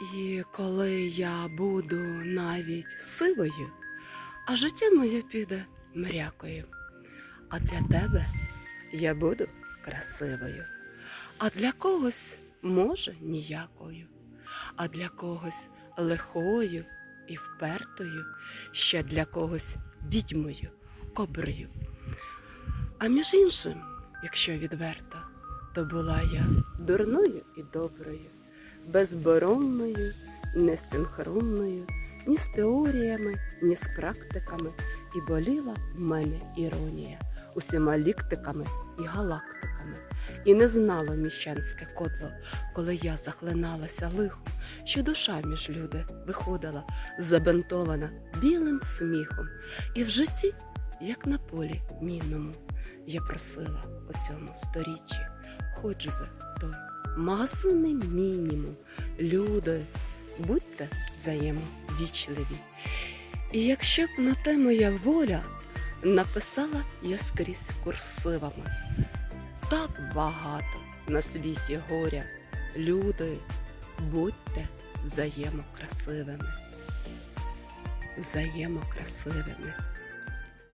І коли я буду навіть сивою, а життя моє піде мрякою. А для тебе я буду красивою, а для когось, може, ніякою, а для когось лихою і впертою, ще для когось відьмою, коброю. А між іншим, якщо відверто, то була я дурною і доброю, безборонною, несинхронною, ні з теоріями, ні з практиками, і боліла в мене іронія усіма ліктиками і галактиками. І не знало міщанське кодло, коли я захлиналася лихом, що душа між люди виходила, забинтована білим сміхом, і в житті, як на полі мінному, я просила у цьому сторіччі, хоч би той магазинний мінімум, люди, будьте взаємовічливі. І якщо б на те моя воля, написала я скрізь курсивами. Так багато на світі горя. Люди, будьте взаємокрасивими. Взаємокрасивими.